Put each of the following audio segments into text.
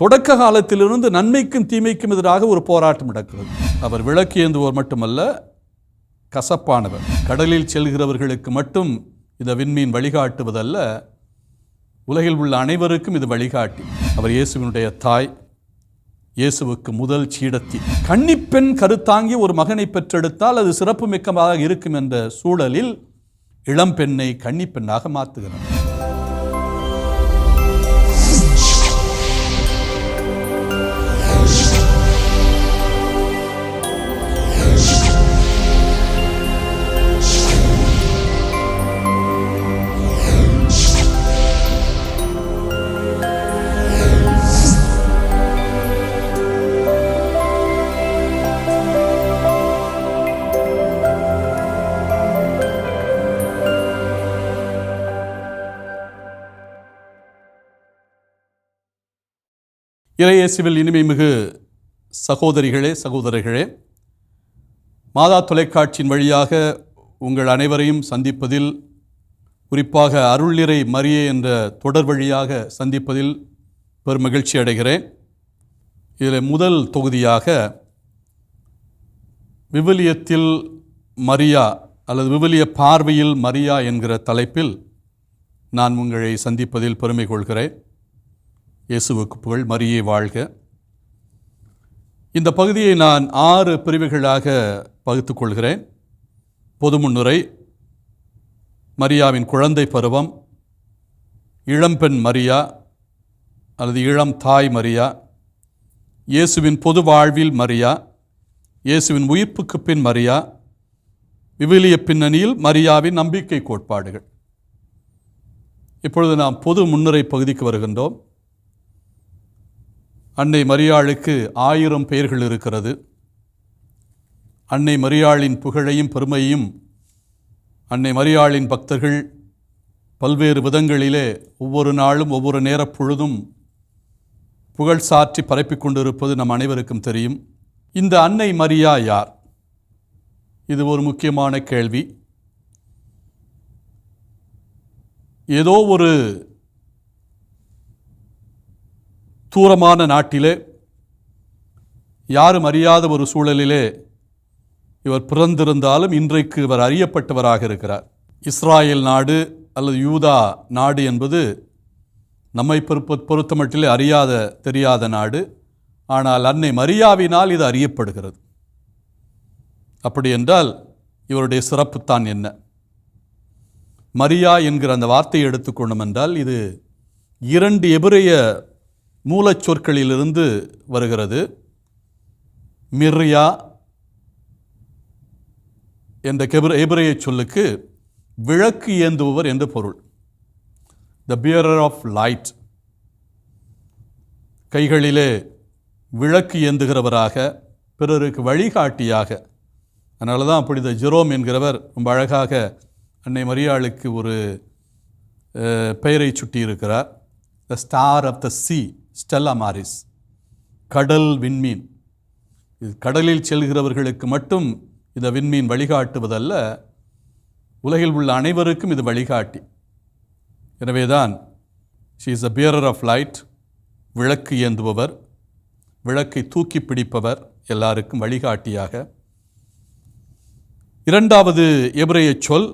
தொடக்க காலத்திலிருந்து நன்மைக்கும் தீமைக்கும் எதிராக ஒரு போராட்டம் நடக்கிறது. அவர் விளக்கு ஏந்துவோர் மட்டுமல்ல கசப்பானவர் கடலில் செல்கிறவர்களுக்கு மட்டும் இந்த விண்மீன் வழிகாட்டுவதல்ல உலகில் உள்ள அனைவருக்கும் இது வழிகாட்டி. அவர் இயேசுவினுடைய தாய் இயேசுவுக்கு முதல் சீடத்தி. கன்னிப்பெண் கருத்தாங்கி ஒரு மகனை பெற்றெடுத்தால் அது சிறப்பு மிக்கமாக இருக்கும் என்ற சூழலில் இளம்பெண்ணை கன்னிப்பெண்ணாக மாற்றுகிறார். இறையேசுவில் இனிமை மிகு சகோதரிகளே சகோதரர்களே மாதா தொலைக்காட்சியின் வழியாக உங்கள் அனைவரையும் சந்திப்பதில் குறிப்பாக அருள்நிறை மரியே என்ற தொடர் வழியாக சந்திப்பதில் பெரும் மகிழ்ச்சி அடைகிறேன். இதில் முதல் தொகுதியாக விவிலியத்தில் மரியா அல்லது விவிலிய பார்வையில் மரியா என்கிற தலைப்பில் நான் உங்களை சந்திப்பதில் பெருமை கொள்கிறேன். இயேசுவுக்கு புகழ் மரியே வாழ்க. இந்த பகுதியை நான் ஆறு பிரிவுகளாக பகுத்துக்கொள்கிறேன் பொது முன்னுரை மரியாவின் குழந்தை பருவம் இளம்பெண் மரியா அல்லது இளம் தாய் மரியா இயேசுவின் பொது வாழ்வில் மரியா இயேசுவின் உயிர்ப்புக்கு பின் மரியா விவிலிய பின்னணியில் மரியாவின் நம்பிக்கை கோட்பாடுகள். இப்பொழுது நாம் பொது முன்னுரை பகுதிக்கு வருகின்றோம். அன்னை மரியாளுக்கு ஆயிரம் பெயர்கள் இருக்கிறது. அன்னை மரியாளின் புகழையும் பெருமையும் அன்னை மரியாளின் பக்தர்கள் பல்வேறு விதங்களிலே ஒவ்வொரு நாளும் ஒவ்வொரு நேரப்பொழுதும் புகழ் சாற்றி பரப்பிக் கொண்டிருப்பது நம் அனைவருக்கும் தெரியும். இந்த அன்னை மரியா யார்? இது ஒரு முக்கியமான கேள்வி. ஏதோ ஒரு தூரமான நாட்டிலே யாரும் அறியாத ஒரு சூழலிலே இவர் பிறந்திருந்தாலும் இன்றைக்கு இவர் அறியப்பட்டவராக இருக்கிறார். இஸ்ராயல் நாடு அல்லது யூதா நாடு என்பது நம்மை பொறுப்ப பொறுத்தமட்டிலே அறியாத தெரியாத நாடு. ஆனால் அன்னை மரியாவினால் இது அறியப்படுகிறது. அப்படி என்றால் இவருடைய சிறப்புத்தான் என்ன? மரியா என்கிற அந்த வார்த்தையை எடுத்துக்கொண்டோம் என்றால் இது இரண்டு எபிரைய மூலச்சொற்களிலிருந்து வருகிறது. மிர்யா என்ற கெபிர எபிரைய சொல்லுக்கு விளக்கு ஏந்துபவர் என்று பொருள். த பியரர் ஆஃப் லைட் கைகளிலே விளக்கு ஏந்துகிறவராக பிறருக்கு வழிகாட்டியாக. அதனால தான் அப்படி இந்த ஜெரோம் என்கிறவர் ரொம்ப அழகாக அன்னை மரியாளுக்கு ஒரு பெயரை சுட்டியிருக்கிறார். The star of the sea Stella Maris. கடல் விண்மீன். இது கடலில் செல்கிறவர்களுக்கு மட்டும் இந்த விண்மீன் வழிகாட்டுவதல்ல உலகில் உள்ள அனைவருக்கும் இது வழிகாட்டி. எனவேதான் she is a bearer of light விளக்கு ஏந்துபவர் விளக்கை தூக்கி பிடிப்பவர் எல்லாருக்கும் வழிகாட்டியாக. இரண்டாவது எபிரைய சொல்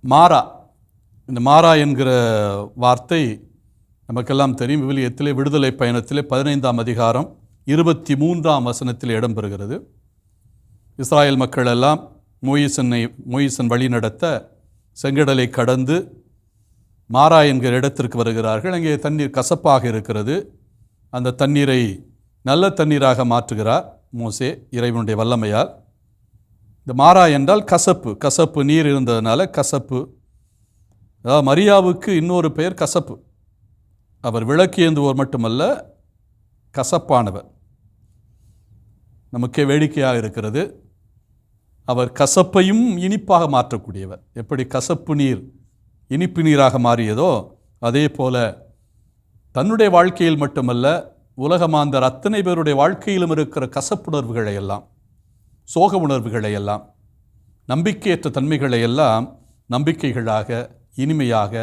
மாறா. இந்த மாறா என்கிற வார்த்தை நமக்கெல்லாம் தெரியும் விவிலியத்திலே விடுதலை பயணத்திலே பதினைந்தாம் அதிகாரம் இருபத்தி மூன்றாம் வசனத்தில் இடம்பெறுகிறது. இஸ்ராயல் மக்கள் எல்லாம் மோயிசனை மோயிசன் வழி நடத்த செங்கடலை கடந்து மாறா என்கிற இடத்திற்கு வருகிறார்கள். அங்கே தண்ணீர் கசப்பாக இருக்கிறது. அந்த தண்ணீரை நல்ல தண்ணீராக மாற்றுகிறார் மோசே இறைவனுடைய வல்லமையால். இந்த மாறா என்றால் கசப்பு கசப்பு நீர் இருந்ததுனால கசப்பு. அதாவது மரியாவுக்கு இன்னொரு பெயர் கசப்பு. அவர் விளக்கு ஏந்துவோர் மட்டுமல்ல கசப்பானவர். நமக்கே வேடிக்கையாக இருக்கிறது. அவர் கசப்பையும் இனிப்பாக மாற்றக்கூடியவர். எப்படி கசப்பு நீர் இனிப்பு நீராக மாறியதோ அதே போல தன்னுடைய வாழ்க்கையில் மட்டுமல்ல உலகமாந்தர் அத்தனை பேருடைய வாழ்க்கையிலும் இருக்கிற கசப்புணர்வுகளை எல்லாம் சோக உணர்வுகளை எல்லாம் நம்பிக்கையற்ற தன்மைகளை எல்லாம் நம்பிக்கைகளாக இனிமையாக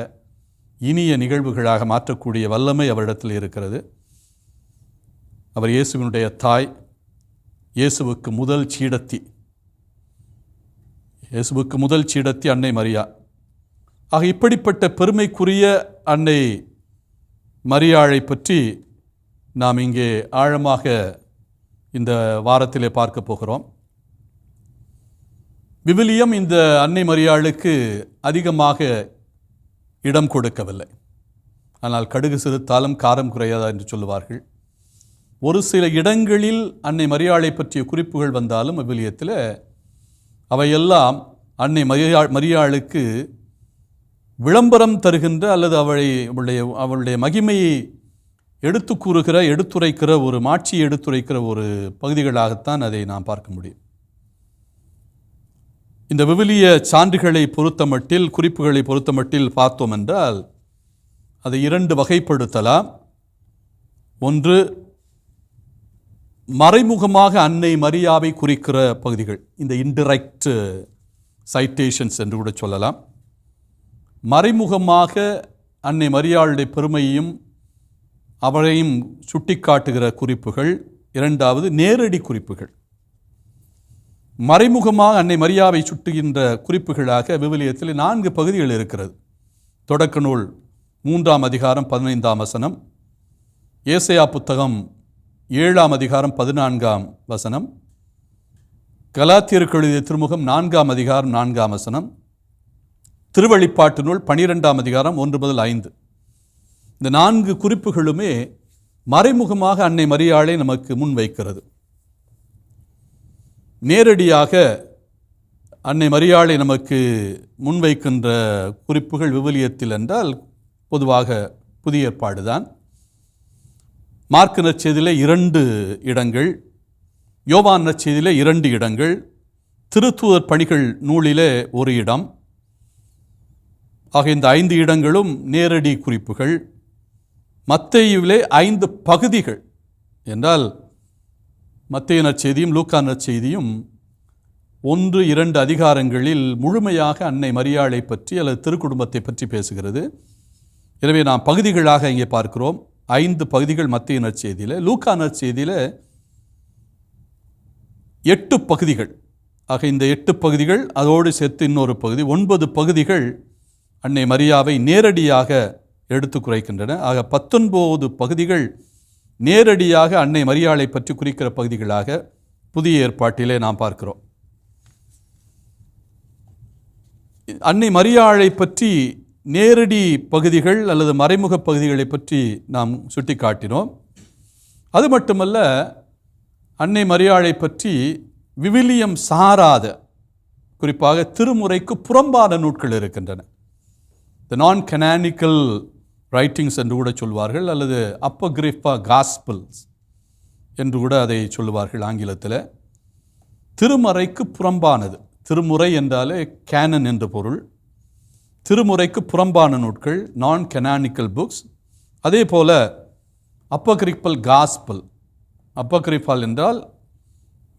இனிய நிகழ்வுகளாக மாற்றக்கூடிய வல்லமை அவரிடத்தில் இருக்கிறது. அவர் இயேசுவினுடைய தாய் இயேசுவுக்கு முதல் சீடத்தி. இயேசுவுக்கு முதல் சீடத்தி அன்னை மரியா. ஆக இப்படிப்பட்ட பெருமைக்குரிய அன்னை மரியாளை பற்றி நாம் இங்கே ஆழமாக இந்த வாரத்திலே பார்க்க போகிறோம். விவிலியம் இந்த அன்னை மரியாளுக்கு அதிகமாக இடம் கொடுக்கவில்லை. ஆனால் கடுகு சிறுத்தாலும் காரம் குறையாதா என்று சொல்லுவார்கள். ஒரு சில இடங்களில் அன்னை மரியாளை பற்றிய குறிப்புகள் வந்தாலும் விவிலியத்தில் அவையெல்லாம் அன்னை மரியா மரியாளுக்கு விளம்பரம் தருகின்ற அல்லது அவளை அவளுடைய அவளுடைய மகிமையை எடுத்து கூறுகிற எடுத்துரைக்கிற ஒரு மாட்சியை எடுத்துரைக்கிற ஒரு பகுதிகளாகத்தான் அதை நாம் பார்க்க முடியும். இந்த விவிலிய சான்றுகளை பொறுத்தமட்டில் குறிப்புகளை பொறுத்தமட்டில் பார்த்தோம் என்றால் அதை இரண்டு வகைப்படுத்தலாம். ஒன்று மறைமுகமாக அன்னை மரியாவை குறிக்கிற பகுதிகள். இந்த இன்டிரெக்ட் சைட்டேஷன்ஸ் என்று கூட சொல்லலாம். மறைமுகமாக அன்னை மரியாளுடைய பெருமையையும் அவளையும் சுட்டிக்காட்டுகிற குறிப்புகள். இரண்டாவது நேரடி குறிப்புகள். மறைமுகமாக அன்னை மரியாவை சுட்டுகின்ற குறிப்புகளாக விவிலியத்தில் நான்கு பகுதிகள் இருக்கிறது. தொடக்க நூல் மூன்றாம் அதிகாரம் பதினைந்தாம் வசனம் ஏசையா புத்தகம் ஏழாம் அதிகாரம் பதினான்காம் வசனம் கலாத்தியருக்கு எழுதிய திருமுகம் நான்காம் அதிகாரம் நான்காம் வசனம் திருவழிப்பாட்டு நூல் பனிரெண்டாம் அதிகாரம் ஒன்று முதல் ஐந்து. இந்த நான்கு குறிப்புகளுமே மறைமுகமாக அன்னை மரியாளை நமக்கு முன்வைக்கிறது. நேரடியாக அன்னை மரியாளை நமக்கு முன்வைக்கின்ற குறிப்புகள் விவிலியத்தில் என்றால் பொதுவாக புதிய ஏற்பாடு தான் மார்க்கு நற்செய்தியிலே இரண்டு இடங்கள் யோவான் நற்செய்தியிலே இரண்டு இடங்கள் திருத்தூதர் பணிகள் நூலிலே ஒரு இடம். ஆக இந்த ஐந்து இடங்களும் நேரடி குறிப்புகள். மத்தையிலே ஐந்து பகுதிகள் என்றால் மத்திய நற்செய்தியும் லூக்கா நற்செய்தியும் ஒன்று இரண்டு அதிகாரங்களில் முழுமையாக அன்னை மரியாளை பற்றி அல்லது திருக்குடும்பத்தை பற்றி பேசுகிறது. எனவே நாம் பகுதிகளாக இங்கே பார்க்கிறோம். ஐந்து பகுதிகள் மத்திய நற்செய்தியில். லூக்கா நற்செய்தியில் எட்டு பகுதிகள். ஆக இந்த எட்டு பகுதிகள் அதோடு சேர்த்து இன்னொரு பகுதி ஒன்பது பகுதிகள் அன்னை மரியாவை நேரடியாக எடுத்து குறைக்கின்றன. ஆக பத்தொன்பது பகுதிகள் நேரடியாக அன்னை மரியாளை பற்றி குறிக்கிற பகுதிகளாக புதிய ஏற்பாட்டிலே நாம் பார்க்கிறோம். அன்னை மரியாளை பற்றி நேரடி பகுதிகள் அல்லது மறைமுக பகுதிகளை பற்றி நாம் சுட்டி காட்டினோம் அது மட்டுமல்ல அன்னை மரியாளை பற்றி விவிலியம் சாராத குறிப்பாக திருமுறைக்கு புறம்பான நூட்கள் இருக்கின்றன. த நான் கனானிக்கல் ரைட்டிங்ஸ் என்று கூட சொல்வார்கள் அல்லது அப்பகிரிஃபா காஸ்பிள்ஸ் என்று கூட அதை சொல்லுவார்கள் ஆங்கிலத்தில். திருமறைக்கு புறம்பானது. திருமுறை என்றாலே கேனன் என்று பொருள். திருமுறைக்கு புறம்பான நூட்கள் நான் கெனானிக்கல் புக்ஸ் அதே போல் அப்பகிரிப்பல் காஸ்பல் அப்பகிரிப்பால் என்றால்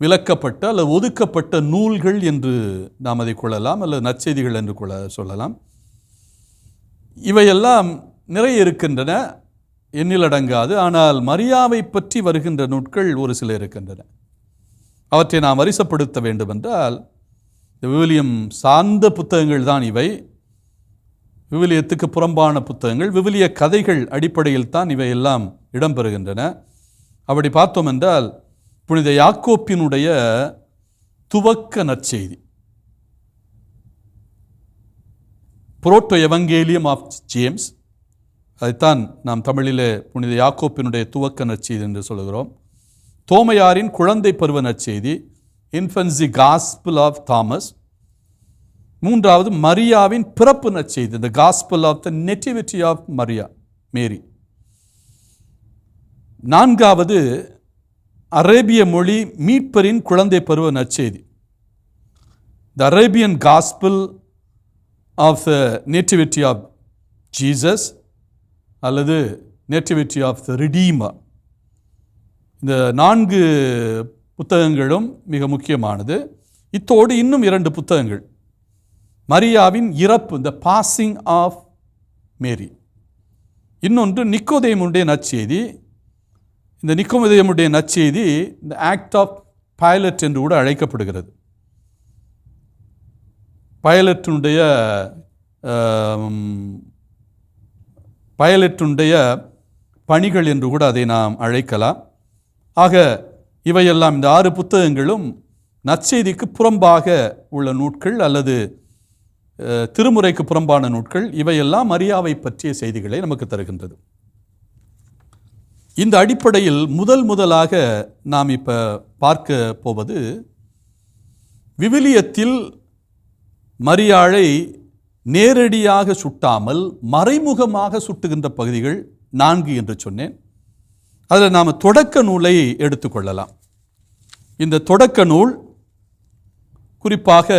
விலக்கப்பட்ட அல்லது ஒதுக்கப்பட்ட நூல்கள் என்று நாம் அதை கொள்ளலாம் அல்லது நற்செய்திகள் என்று கொள்ள சொல்லலாம். இவையெல்லாம் நிறைய இருக்கின்றன எண்ணிலடங்காது ஆனால் மரியாவை பற்றி வருகின்ற நூட்கள் ஒரு சில இருக்கின்றன. அவற்றை நாம் வரிசப்படுத்த வேண்டுமென்றால் விவிலியம் சார்ந்த புத்தகங்கள் தான் இவை. விவிலியத்துக்கு புறம்பான புத்தகங்கள் விவிலிய கதைகள் அடிப்படையில் தான் இவையெல்லாம் இடம்பெறுகின்றன. அப்படி பார்த்தோம் என்றால் புனித யாக்கோப்பினுடைய துவக்க நற்செய்தி. புரோட்டோ எவங்கேலியம் ஆஃப் ஜேம்ஸ் அதைத்தான் நாம் தமிழிலே புனித யாக்கோப்பினுடைய துவக்க நற்செய்தி என்று சொல்கிறோம் தோமையாரின் குழந்தை பருவ நற்செய்தி இன்ஃபன்சி காஸ்பிள் ஆஃப் தாமஸ். மூன்றாவது மரியாவின் பிறப்பு நற்செய்தி the gospel of the nativity of Maria Mary. நான்காவது அரேபிய மொழி மீட்பரின் குழந்தை பருவ நற்செய்தி. The Arabian gospel of the nativity of Jesus அல்லது நேட்டிவிட்டி ஆஃப் த ரிடீமா இந்த நான்கு புத்தகங்களும் மிக முக்கியமானது. இத்தோடு இன்னும் இரண்டு புத்தகங்கள். மரியாவின் இறப்பு த பாசிங் ஆஃப் மேரி இன்னொன்று நிக்கோதயமுடைய நற்செய்தி. இந்த நிக்கோதயமுடைய நற்செய்தி இந்த ஆக்ட் ஆஃப் பைலட் என்று கூட அழைக்கப்படுகிறது. பைலட்டினுடைய பைலட்டினுடைய பணிகள் என்று கூட அதை நாம் அழைக்கலாம். ஆக இவையெல்லாம் இந்த ஆறு புத்தகங்களும் நற்செய்திக்கு புறம்பாக உள்ள நூட்கள் அல்லது திருமுறைக்கு புறம்பான நூட்கள் இவையெல்லாம் மரியாவை பற்றிய செய்திகளை நமக்கு தருகின்றது. இந்த அடிப்படையில் முதல் முதலாக நாம் இப்போ பார்க்க போவது விவிலியத்தில் மரியாழை நேரடியாக சுட்டாமல் மறைமுகமாக சுட்டுகின்ற பகுதிகள் நான்கு என்று சொன்னேன். அதில் நாம் தொடக்க நூலை எடுத்துக்கொள்ளலாம் இந்த தொடக்க நூல் குறிப்பாக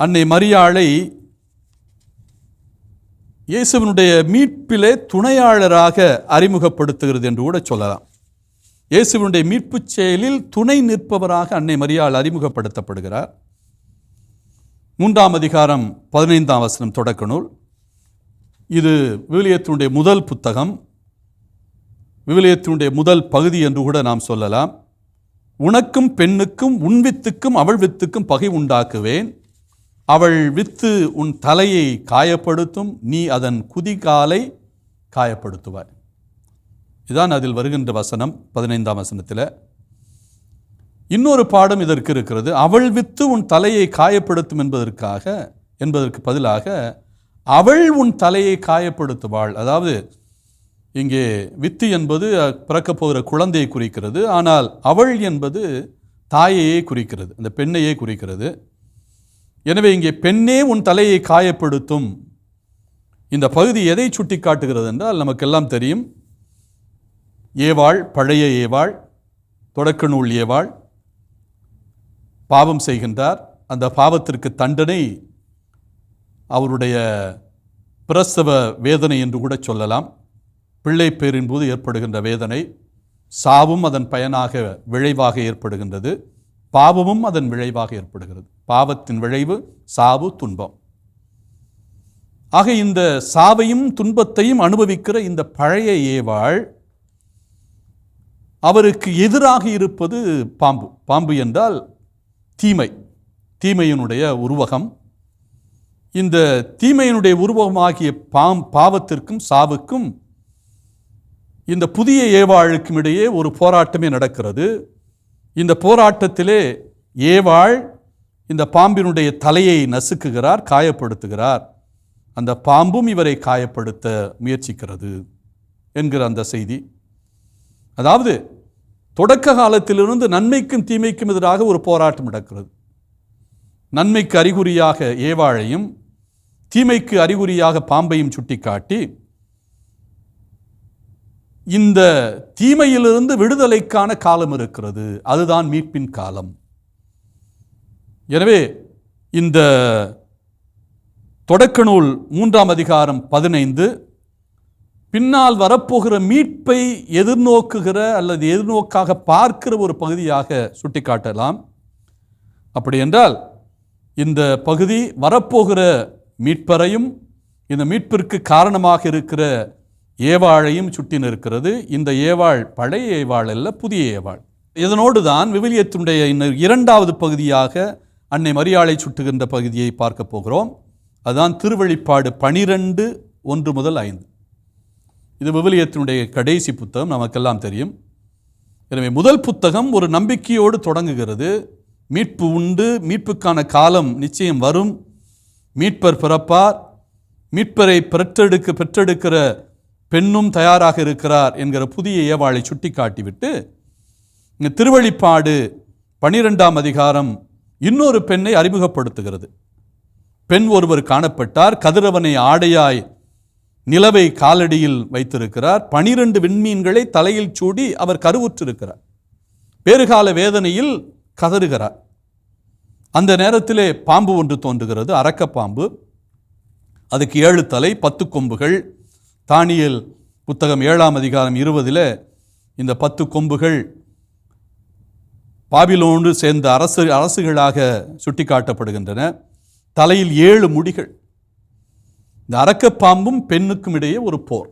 அன்னை மரியாளை இயேசுவினுடைய மீட்பிலே துணையாளராக அறிமுகப்படுத்துகிறது என்று கூட சொல்லலாம். இயேசுவினுடைய மீட்புச் செயலில் துணை நிற்பவராக அன்னை மரியாள் அறிமுகப்படுத்தப்படுகிறார். மூன்றாம் அதிகாரம் பதினைந்தாம் வசனம் தொடக்க நூல். இது விவிலியத்தினுடைய முதல் புத்தகம். விவிலியத்தினுடைய முதல் பகுதி என்று கூட நாம் சொல்லலாம். உனக்கும் பெண்ணுக்கும் உன் வித்துக்கும் அவள் வித்துக்கும் பகை உண்டாக்குவேன். அவள் வித்து உன் தலையை காயப்படுத்தும் நீ அதன் குதிகாலை காயப்படுத்துவாய். இதான் அதில் வருகின்ற வசனம் பதினைந்தாம் வசனத்தில். இன்னொரு பாடம் இதற்கு இருக்கிறது. அவள் வித்து உன் தலையை காயப்படுத்தும் என்பதற்காக என்பதற்கு பதிலாக அவள் உன் தலையை காயப்படுத்துவாள். அதாவது இங்கே வித்து என்பது பிறக்கப் போகிற குழந்தையை குறிக்கிறது. ஆனால் அவள் என்பது தாயையே குறிக்கிறது. அந்த பெண்ணையே குறிக்கிறது. எனவே இங்கே பெண்ணே உன் தலையை காயப்படுத்தும். இந்த பகுதி எதை சுட்டி காட்டுகிறது என்றால் நமக்கெல்லாம் தெரியும். ஏவாள் பழைய ஏவாள் தொடக்க நூல் ஏவாள் பாவம் செய்கின்றார். அந்த பாவத்திற்கு தண்டனை அவருடைய பிரசவ வேதனை என்று கூட சொல்லலாம். பிள்ளை பேரின் போது ஏற்படுகின்ற வேதனை சாவும் அதன் பயனாக விளைவாக ஏற்படுகின்றது. பாவமும் அதன் விளைவாக ஏற்படுகிறது. பாவத்தின் விளைவு சாவு துன்பம். ஆக இந்த சாவையும் துன்பத்தையும் அனுபவிக்கிற இந்த பழைய ஏவாள் அவருக்கு எதிராக இருப்பது பாம்பு. பாம்பு என்றால் தீமை தீமையினுடைய உருவகம். இந்த தீமையினுடைய உருவகமாகிய பாம் பாவத்திற்கும் சாவுக்கும் இந்த புதிய ஏவாளுக்கும் இடையே ஒரு போராட்டமே நடக்கிறது. இந்த போராட்டத்திலே ஏவாள் இந்த பாம்பினுடைய தலையை நசுக்குகிறார் காயப்படுத்துகிறார். அந்த பாம்பும் இவரை காயப்படுத்த முயற்சிக்கிறது என்கிற அந்த செய்தி. அதாவது தொடக்க காலத்திலிருந்து நன்மைக்கும் தீமைக்கும் எதிராக ஒரு போராட்டம் நடக்கிறது. நன்மைக்கு அறிகுறியாக ஏவாழையும் தீமைக்கு அறிகுறியாக பாம்பையும் சுட்டிக்காட்டி இந்த தீமையிலிருந்து விடுதலைக்கான காலம் இருக்கிறது. அதுதான் மீட்பின் காலம். எனவே இந்த தொடக்க நூல் மூன்றாம் அதிகாரம் பதினைந்து பின்னால் வரப்போகிற மீட்பை எதிர்நோக்குகிற அல்லது எதிர்நோக்காக பார்க்கிற ஒரு பகுதியாக சுட்டிக்காட்டலாம். அப்படி என்றால் இந்த பகுதி வரப்போகிற மீட்பரையும் இந்த மீட்பிற்கு காரணமாக இருக்கிற ஏவாழையும் சுட்டி நிற்கிறது. இந்த ஏவாள் பழைய ஏவாள் அல்ல புதிய ஏவாள். இதனோடு தான் விவிலியத்தினுடைய இன்னும் இரண்டாவது பகுதியாக அன்னை மரியாளை சுட்டுகின்ற பகுதியை பார்க்க போகிறோம். அதுதான் திருவழிப்பாடு பனிரெண்டு ஒன்று முதல் ஐந்து. இது விவிலியத்தினுடைய கடைசி புத்தகம் நமக்கெல்லாம் தெரியும். எனவே முதல் புத்தகம் ஒரு நம்பிக்கையோடு தொடங்குகிறது. மீட்பு உண்டு மீட்புக்கான காலம் நிச்சயம் வரும். மீட்பர் பிறப்பார். மீட்பரை பெற்றெடுக்க பெற்றெடுக்கிற பெண்ணும் தயாராக இருக்கிறார் என்கிற புதிய ஏவாளை சுட்டி காட்டிவிட்டு இங்கே திருவழிப்பாடு பனிரெண்டாம் அதிகாரம் இன்னொரு பெண்ணை அறிமுகப்படுத்துகிறது. பெண் ஒருவர் காணப்பட்டார். கதிரவனை ஆடையாய் நிலவை காலடியில் வைத்திருக்கிறார். பனிரெண்டு விண்மீன்களை தலையில் சூடி அவர் கருவுற்றிருக்கிறார். பேறுகால வேதனையில் கதறுகிறார். அந்த நேரத்திலே பாம்பு ஒன்று தோன்றுகிறது அரக்கப்பாம்பு அதுக்கு ஏழு தலை பத்து கொம்புகள். தானியல் புத்தகம் ஏழாம் அதிகாரம் இருபதில் இந்த பத்து கொம்புகள் பாபிலோன்று சேர்ந்த அரசு அரசுகளாக சுட்டிக்காட்டப்படுகின்றன. தலையில் ஏழு முடிகள். இந்த அரக்கப்பாம்பும் பெண்ணுக்கும் இடையே ஒரு போர்.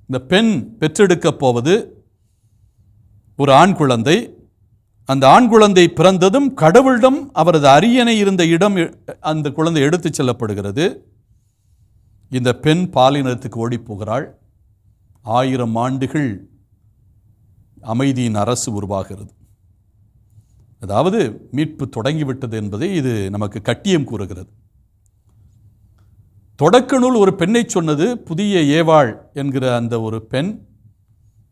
இந்த பெண் பெற்றெடுக்கப் போவது ஒரு ஆண் குழந்தை. அந்த ஆண் குழந்தை பிறந்ததும் கடவுளிடம் அவரது அரியணை இருந்த இடம் அந்த குழந்தை எடுத்துச் செல்லப்படுகிறது. இந்த பெண் பாலினத்துக்கு ஓடிப் போகிறாள். ஆயிரம் ஆண்டுகள் அமைதியின் அரசு உருவாகிறது. அதாவது மீட்பு தொடங்கிவிட்டது என்பதை இது நமக்கு கட்டியம் கூறுகிறது. தொடக்க நூல் ஒரு பெண்ணை சொன்னது புதிய ஏவாள் என்கிற அந்த ஒரு பெண்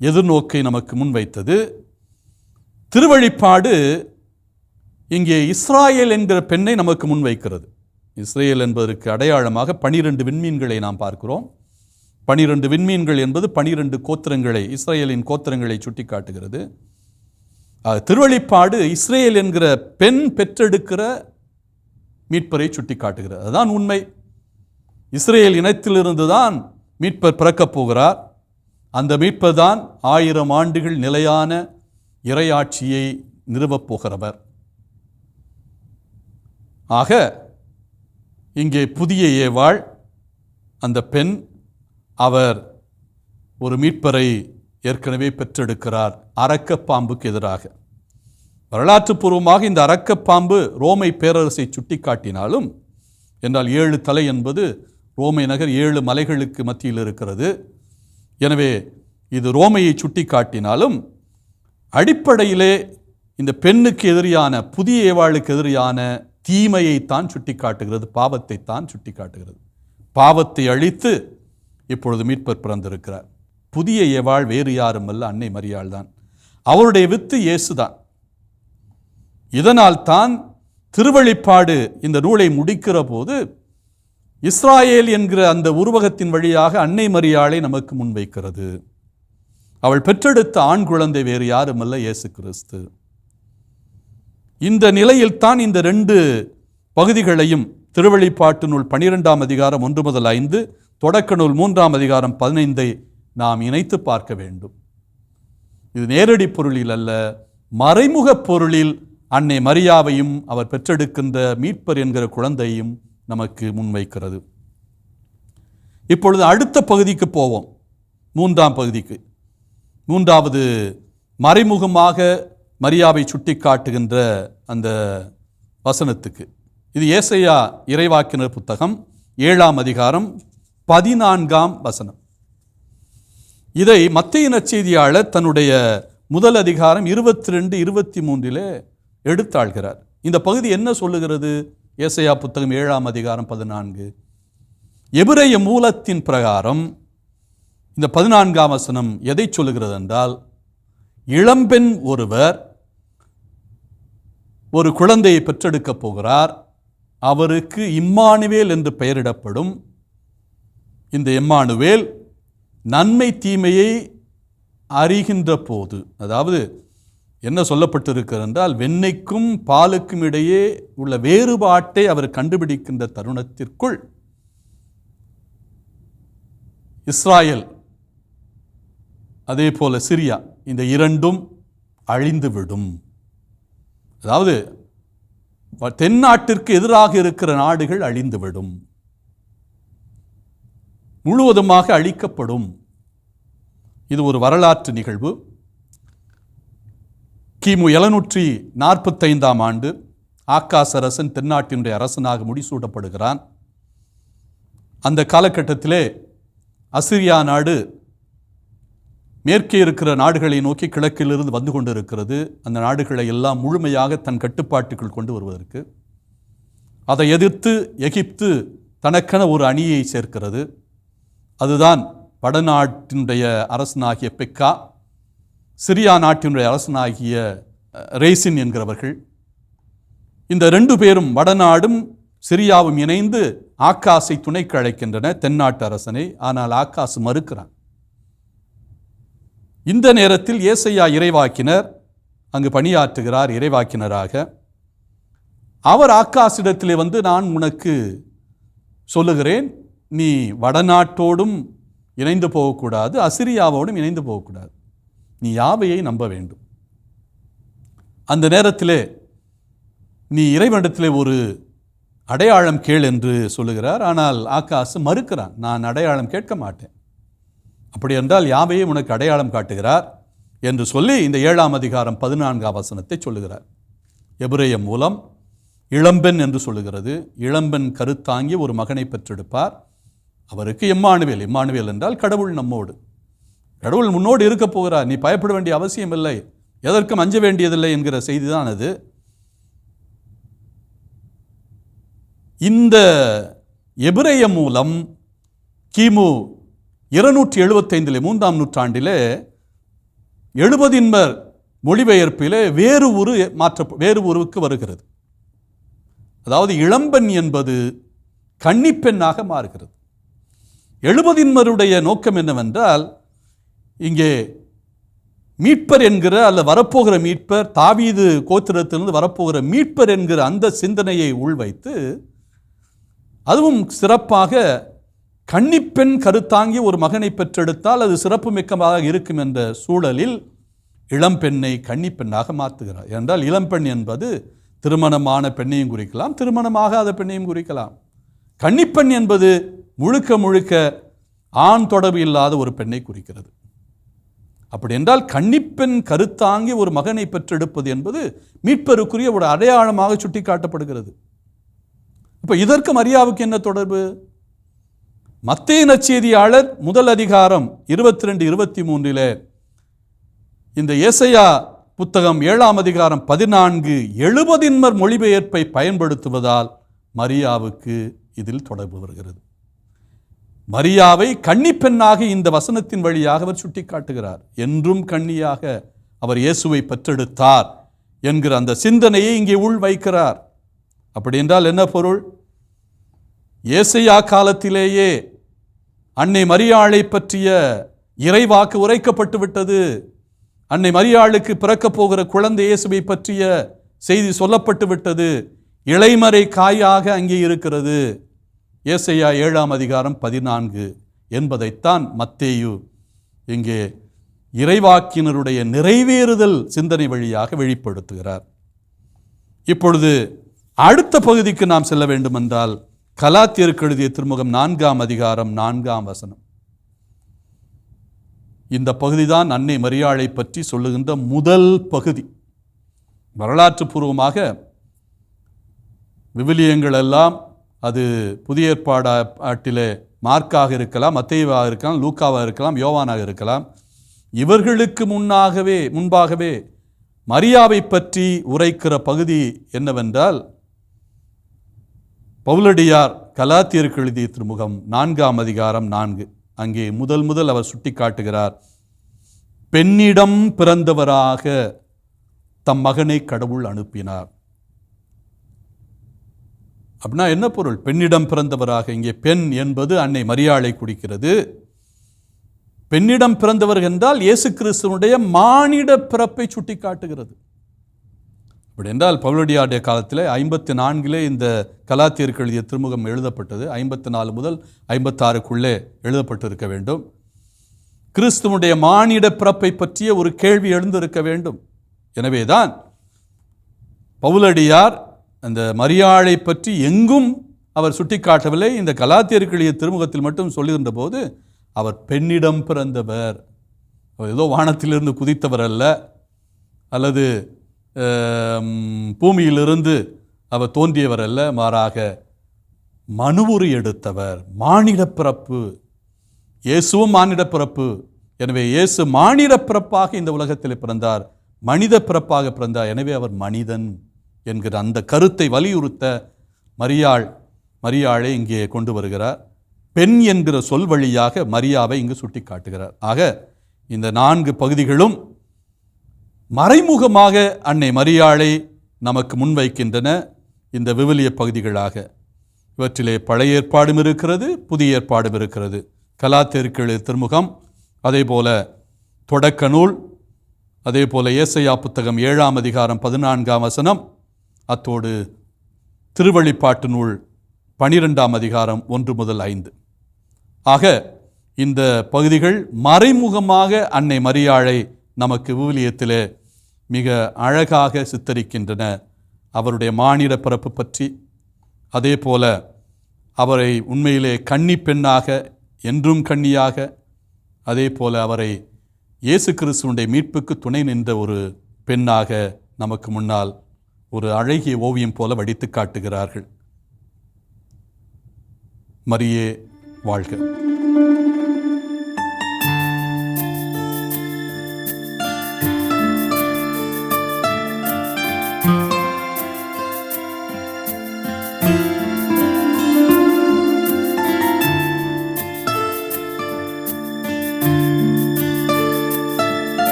எதிர்நோக்கை நமக்கு முன்வைத்தது திருவழிப்பாடு இங்கே இஸ்ராயேல் என்கிற பெண்ணை நமக்கு முன்வைக்கிறது இஸ்ரேல் என்பதற்கு அடையாளமாக பனிரெண்டு விண்மீன்களை நாம் பார்க்கிறோம். பனிரெண்டு விண்மீன்கள் என்பது பனிரெண்டு கோத்திரங்களை இஸ்ரேலின் கோத்திரங்களை சுட்டிக்காட்டுகிறது. திருவழிப்பாடு இஸ்ரேல் என்கிற பெண் பெற்றெடுக்கிற மீட்பரை சுட்டிக்காட்டுகிறது. அதுதான் உண்மை. இஸ்ரேல் இனத்திலிருந்து தான் மீட்பர் பிறக்கப் போகிறார். அந்த மீட்பர் தான் ஆயிரம் ஆண்டுகள் நிலையான இறையாட்சியை நிறுவப் போகிறவர். ஆக இங்கே புதிய ஏவாள் அந்த பெண் அவர் ஒரு மீட்பரை ஏற்கனவே பெற்றெடுக்கிறார் அரக்கப்பாம்புக்கு எதிராக. வரலாற்று பூர்வமாக இந்த அரக்கப்பாம்பு ரோமை பேரரசை சுட்டிக்காட்டினாலும் என்றால் ஏழு தலை என்பது ரோமை நகர் ஏழு மலைகளுக்கு மத்தியில் இருக்கிறது. எனவே இது ரோமையை சுட்டி காட்டினாலும் அடிப்படையிலே இந்த பெண்ணுக்கு எதிரியான புதிய ஏவாளுக்கு எதிரியான தீமையைத்தான் தான் சுட்டி காட்டுகிறது பாவத்தை அழித்து இப்பொழுது மீட்பர் பிறந்திருக்கிறார். புதிய ஏவாள் வேறு யாரும் அல்ல அன்னை மரியாள் தான் அவருடைய வித்து இயேசுதான். இதனால் தான் திருவழிப்பாடு இந்த நூலை முடிக்கிற போது இஸ்ராயேல் என்கிற அந்த உருவகத்தின் வழியாக அன்னை மரியாளை நமக்கு முன்வைக்கிறது. அவள் பெற்றெடுத்த ஆண் குழந்தை வேறு யாருமல்ல இயேசு கிறிஸ்து. இந்த நிலையில்தான் இந்த ரெண்டு பகுதிகளையும் திருவழிப்பாட்டு நூல் பனிரெண்டாம் அதிகாரம் ஒன்று முதல் ஐந்து தொடக்க நூல் மூன்றாம் அதிகாரம் பதினைந்தை நாம் இணைத்து பார்க்க வேண்டும். இது நேரடி பொருளில் அல்ல மறைமுக பொருளில் அன்னை மரியாவையும் அவர் பெற்றெடுக்கின்ற மீட்பர் என்கிற குழந்தையும் நமக்கு முன்வைக்கிறது. இப்பொழுது அடுத்த பகுதிக்கு போவோம். மூன்றாம் பகுதிக்கு. மூன்றாவது மறைமுகமாக மரியாவை சுட்டி காட்டுகின்ற அந்த வசனத்துக்கு. இது ஏசையா இறைவாக்கினர் புத்தகம் ஏழாம் அதிகாரம் பதினான்காம் வசனம். இதை மத்திய நற்செய்தியாளர் தன்னுடைய முதல் அதிகாரம் இருபத்தி ரெண்டு இருபத்தி மூன்றிலே எடுத்தாள்கிறார். இந்த பகுதி என்ன சொல்லுகிறது? ஏசையா புத்தகம் ஏழாம் அதிகாரம் பதினான்கு. எபிரேய மூலத்தின் பிரகாரம் இந்த பதினான்காம் வசனம் எதை சொல்லுகிறது என்றால் இளம்பெண் ஒருவர் ஒரு குழந்தையை பெற்றெடுக்கப் போகிறார். அவருக்கு இம்மானுவேல் என்று பெயரிடப்படும் இந்த எம்மானுவேல் நன்மை தீமையை அறிகின்ற போது அதாவது என்ன சொல்லப்பட்டிருக்கிறது என்றால் வெண்ணெய்க்கும் பாலுக்கும் இடையே உள்ள வேறுபாட்டை அவர் கண்டுபிடிக்கின்ற தருணத்திற்குள் இஸ்ராயல் அதே போல சிரியா இந்த இரண்டும் அழிந்துவிடும். அதாவது தென்னாட்டிற்கு எதிராக இருக்கிற நாடுகள் அழிந்துவிடும். முழுவதுமாக அழிக்கப்படும். இது ஒரு வரலாற்று நிகழ்வு. கிமு எழுநூற்றி நாற்பத்தைந்தாம் ஆண்டு ஆக்காஸ் அரசன் தென்னாட்டினுடைய அரசனாக முடிசூட்டப்படுகிறான். அந்த காலகட்டத்திலே அசிரியா நாடு மேற்கே இருக்கிற நாடுகளை நோக்கி கிழக்கிலிருந்து வந்து கொண்டிருக்கிறது. அந்த நாடுகளை எல்லாம் முழுமையாக தன் கட்டுப்பாட்டுக்குள் கொண்டு வருவதற்கு. அதை எதிர்த்து எகிப்து தனக்கென ஒரு அணியை சேர்க்கிறது. அதுதான் வடநாட்டினுடைய அரசனாகிய பெக்கா. சிரியா நாட்டினுடைய அரசனாகிய ரேசின் என்கிறவர்கள் இந்த ரெண்டு பேரும் வடநாடும் சிரியாவும் இணைந்து ஆக்காஸை துணைக்கு அழைக்கின்றன தென்னாட்டு அரசனை. ஆனால் ஆக்காஸ் மறுக்கிறான். இந்த நேரத்தில் ஏசையா இறைவாக்கினர் அங்கு பணியாற்றுகிறார் இறைவாக்கினராக. அவர் ஆக்காசிடத்திலே வந்து நான் உனக்கு சொல்லுகிறேன் நீ வடநாட்டோடும் இணைந்து போகக்கூடாது அசிரியாவோடும் இணைந்து போகக்கூடாது. நீ யாவையை நம்ப வேண்டும்? அந்த நேரத்திலே நீ இறைவனிடத்திலே ஒரு அடையாளம் கேள் என்று சொல்லுகிறார். ஆனால் ஆகாசு மறுக்கிறான் நான் அடையாளம் கேட்க மாட்டேன். அப்படி என்றால் யாவையே உனக்கு அடையாளம் காட்டுகிறார்? என்று சொல்லி இந்த ஏழாம் அதிகாரம் பதினான்காம் வசனத்தை சொல்லுகிறார். எபுரேயம் மூலம் இளம்பெண் என்று சொல்லுகிறது. இளம்பெண் கருத்தாங்கி ஒரு மகனை பெற்றெடுப்பார். அவருக்கு இம்மானுவேல் இம்மானுவேல் என்றால் கடவுள் நம்மோடு. கடவுள் முன்னோடு இருக்க போகிறார். நீ பயப்பட வேண்டிய அவசியம் இல்லை. எதற்கும் அஞ்ச வேண்டியதில்லை என்கிற செய்தி தான் அது. இந்த எபிரேய மூலம் கிமு இருநூற்றி எழுபத்தைந்திலே மூன்றாம் நூற்றாண்டிலே எழுபதின்மர் மொழிபெயர்ப்பிலே வேறு ஒரு மாற்ற வேறு உருவுக்கு வருகிறது. அதாவது இளம்பெண் என்பது கன்னிப்பெண்ணாக மாறுகிறது. எழுபதின்மருடைய நோக்கம் என்னவென்றால் இங்கே மீட்பர் என்கிற அல்ல வரப்போகிற மீட்பர் தாவீது கோத்திரத்திலிருந்து வரப்போகிற மீட்பர் என்கிற அந்த சிந்தனையை உள்வைத்து அதுவும் சிறப்பாக கன்னிப்பெண் கருத்தாங்கி ஒரு மகனை பெற்றெடுத்தால் அது சிறப்பு மிக்கமாக இருக்கும் என்ற சூழலில் இளம்பெண்ணை கன்னிப்பெண்ணாக மாற்றுகிறார். என்றால் இளம்பெண் என்பது திருமணமான பெண்ணையும் குறிக்கலாம் திருமணமாகாத பெண்ணையும் குறிக்கலாம். கன்னிப்பெண் என்பது முழுக்க முழுக்க ஆண் தொடர்பு இல்லாத ஒரு பெண்ணை குறிக்கிறது. அப்படி என்றால் கன்னிப்பெண் கருத்தாங்கி ஒரு மகனை பெற்றெடுப்பது என்பது மீட்பருக்குரிய ஒரு அடையாளமாக சுட்டிக்காட்டப்படுகிறது. இப்போ இதற்கு மரியாவுக்கு என்ன தொடர்பு? மத்திய நச்செய்தியாளர் முதல் அதிகாரம் இருபத்தி ரெண்டு இருபத்தி மூன்றிலே இந்த ஏசையா புத்தகம் ஏழாம் அதிகாரம் பதினான்கு எழுபதின்மர் மொழிபெயர்ப்பை பயன்படுத்துவதால் மரியாவுக்கு இதில் தொடர்பு வருகிறது. மரியாவை கன்னிப்பெண்ணாக இந்த வசனத்தின் வழியாக அவர் சுட்டிக்காட்டுகிறார். என்றும் கண்ணியாக அவர் இயேசுவை பெற்றெடுத்தார் என்கிற அந்த சிந்தனையை இங்கே உள் வைக்கிறார். அப்படி என்றால் என்ன பொருள்? ஏசையா காலத்திலேயே அன்னை மரியாளை பற்றிய இறைவாக்கு உரைக்கப்பட்டு விட்டது. அன்னை மரியாளுக்கு பிறக்கப் போகிற குழந்தை இயேசுவை பற்றிய செய்தி சொல்லப்பட்டு விட்டது. இளைமறை காயாக அங்கே இருக்கிறது. ஏசையா ஏழாம் அதிகாரம் பதினான்கு என்பதைத்தான் மத்தேயு இங்கே இறைவாக்கினருடைய நிறைவேறுதல் சிந்தனை வழியாக வெளிப்படுத்துகிறார். இப்பொழுது அடுத்த பகுதிக்கு நாம் செல்ல வேண்டுமென்றால் கலாத்தியருக்கு எழுதிய திருமுகம் நான்காம் அதிகாரம் நான்காம் வசனம். இந்த பகுதிதான் அன்னை மரியாளை பற்றி சொல்லுகின்ற முதல் பகுதி. வரலாற்று பூர்வமாக விவிலியங்கள் எல்லாம் அது புதிய ஏற்பாட்டிலே மார்க்காக இருக்கலாம் மத்தேவாக இருக்கலாம் லூக்காவாக இருக்கலாம் யோவானாக இருக்கலாம். இவர்களுக்கு முன்னாகவே முன்பாகவே மரியாவை பற்றி உரைக்கிற பகுதி என்னவென்றால் பவுலடியார் கலாத்தியருக்கு எழுதிய திருமுகம் நான்காம் அதிகாரம் நான்கு. அங்கே முதல் முதல் அவர் சுட்டி காட்டுகிறார் பெண்ணிடம் பிறந்தவராக தம் மகனை கடவுள் அனுப்பினார். அப்படின்னா என்ன பொருள்? பெண்ணிடம் பிறந்தவராக இங்கே பெண் என்பது அன்னை மரியாளை குறிக்கிறது. பெண்ணிடம் பிறந்தவர் என்றால் இயேசு கிறிஸ்துவனுடைய மானிட பிறப்பை சுட்டிக்காட்டுகிறது. அப்படி என்றால் பவுலடியாருடைய காலத்தில் ஐம்பத்தி நான்கிலே இந்த கலாத்தியருக்கு எழுதிய திருமுகம் எழுதப்பட்டது. ஐம்பத்தி நாலு முதல் ஐம்பத்தாறுக்குள்ளே எழுதப்பட்டிருக்க வேண்டும். கிறிஸ்துவனுடைய மானிட பிறப்பை பற்றிய ஒரு கேள்வி எழுந்திருக்க வேண்டும். எனவேதான் பவுலடியார் அந்த மரியாளை பற்றி எங்கும் அவர் சுட்டிக்காட்டவில்லை. இந்த கலாத்தியருக்கு திருமுகத்தில் மட்டும் சொல்லுகின்ற போது அவர் பெண்ணிடம் பிறந்தவர். அவர் ஏதோ வானத்திலிருந்து குதித்தவர் அல்ல. அல்லது பூமியிலிருந்து அவர் தோன்றியவர் அல்ல. மாறாக மனுவுரு எடுத்தவர் மானிட பிறப்பு இயேசுவும் மானிட பிறப்பு எனவே இயேசு மானிட பிறப்பாக இந்த உலகத்தில் பிறந்தார். மனித பிறப்பாக பிறந்தார். எனவே அவர் மனிதன். என்கிற அந்த கருத்தை வலியுறுத்த மரியாள் மரியாளை இங்கே கொண்டு வருகிறார். பெண் என்கிற சொல் வழியாக மரியாவை இங்கு சுட்டி காட்டுகிறார் ஆக இந்த நான்கு பகுதிகளும் மறைமுகமாக அன்னை மரியாளை நமக்கு முன்வைக்கின்றன இந்த விவிலிய பகுதிகளாக. இவற்றிலே பழைய ஏற்பாடும் இருக்கிறது புதிய ஏற்பாடும் இருக்கிறது. கலாத்தெருக்கெழு திருமுகம் அதே போல தொடக்க நூல் அதே போல ஏசையா புத்தகம் ஏழாம் அதிகாரம் பதினான்காம் வசனம் அத்தோடு திருவழிப்பாட்டு நூல் பனிரெண்டாம் அதிகாரம் ஒன்று முதல் ஐந்து. ஆக இந்த பகுதிகள் மறைமுகமாக அன்னை மரியாளை நமக்கு விவிலியத்திலே மிக அழகாக சித்தரிக்கின்றன. அவருடைய மானிட பிறப்பு பற்றி அதே போல அவரை உண்மையிலே கன்னி பெண்ணாக என்றும் கன்னியாக அதே போல அவரை இயேசு கிறிஸ்துவனுடைய மீட்புக்கு துணை நின்ற ஒரு பெண்ணாக நமக்கு முன்னால் ஒரு அழகிய ஓவியம் போல வடித்து காட்டுகிறார்கள். மரியே வாழ்க.